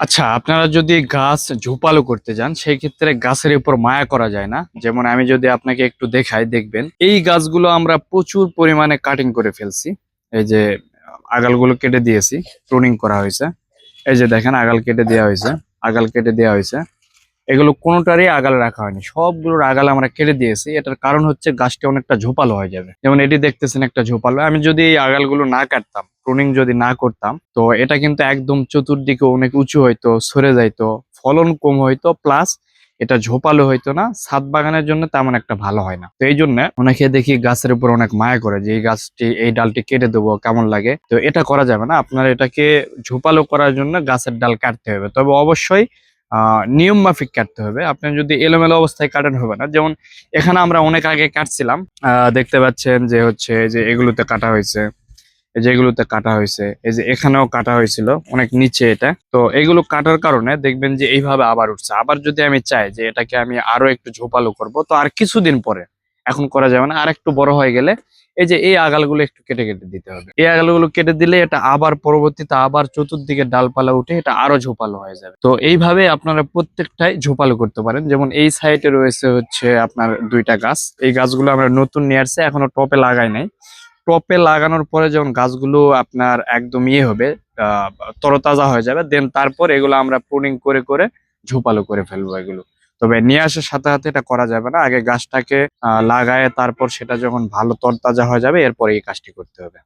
আচ্ছা আপনারা যদি গাছ ঝোপালো করতে যান, সেই ক্ষেত্রে গাছের উপর মায়া করা যায় না। যেমন আমি যদি আপনাকে একটু দেখাই, দেখবেন। এই গাছগুলো আমরা প্রচুর পরিমাণে কাটিং করে ফেলছি। এই যে, আগালগুলো কেটে দিয়েছি। প্রুনিং করা হয়েছে। এই যে দেখেন, আগাল কেটে দেওয়া হয়েছে। আগাল কেটে দেওয়া হয়েছে। এগুলো কোনোটারই আগাল রাখা হয়নি। সবগুলোর আগাল আমরা কেটে দিয়েছি। এটার কারণ হচ্ছে গাছটা অনেকটা ঝোপালো হয়ে যাবে। যেমন এটি দেখতেছেন একটা ঝোপালো। আমি যদি এই আগালগুলো না কাটতাম প্রুনিং যদি না করতাম, তো এটা কিন্তু একদম চতুর্দিকে অনেক উঁচু হইতো, সরে যাইতো, ফলন কম হইতো প্লাস এটা ঝোপালো হইতো না। ছাদ বাগানের জন্য তেমন একটা ভালো হয় না। তো এই জন্য অনেকে দেখি গাছের উপর অনেক মায়া করে যে, এই গাছটি, এই ডালটি কেটে দেবো, কেমন লাগে? তো এটা করা যাবে না। আপনার এটাকে ঝোপালো করার জন্য গাছের ডাল কাটতে হবে। তবে অবশ্যই নিয়ম মাফিক কাটতে হবে। আপনি যদি এলোমেলো অবস্থায় কাটেন হবে না, যেমন এখানে আমরা অনেক আগে কাটছিলাম দেখতে পাচ্ছেন যে হচ্ছে যে এগুলোতে কাটা হয়েছে, এই যে এগুলোতে কাটা হয়েছে, এই যে এখানেও কাটা হয়েছিল, অনেক নিচে এটা। তো এগুলো কাটার কারণে দেখবেন যে এইভাবে আবার উঠছে। আবার যদি আমি চাই যে এটাকে আমি আরও একটু ঝোপালো করব, তো আর কিছুদিন পরে, এখন করা যাবে না। আর একটু বড় হয়ে গেলে এই যে এই আগালগুলো একটু কেটে কেটে দিতে হবে। এই আগালগুলো কেটে দিলে এটা আবার পরবর্তীতে আবার চতুর্দিকে ডালপালা উঠে এটা আরও ঝোপালো হয়ে যাবে। তো এইভাবে আপনারা প্রত্যেকটাই ঝোপালো করতে পারেন। যেমন এই সাইডে রয়েছে হচ্ছে আপনার দুইটা গাছ। এই গাছগুলো আমরা নতুন নিয়ে এখনও টপে লাগাই নাই। টপে লাগানোর পরে যখন গাছগুলো আপনার একদম ইয়ে হবে তরতাজা হয়ে যাবে দেন তারপর এগুলো আমরা প্রুনিং করে করে ঝোপালো করে ফেলব এগুলো। তবে নিয়ে আসার সাথে সাথে এটা করা যাবে না। আগে গাছটাকে লাগায় তারপর সেটা যখন ভালো তরতাজা হয়ে যাবে, এরপরে এই কাজটি করতে হবে।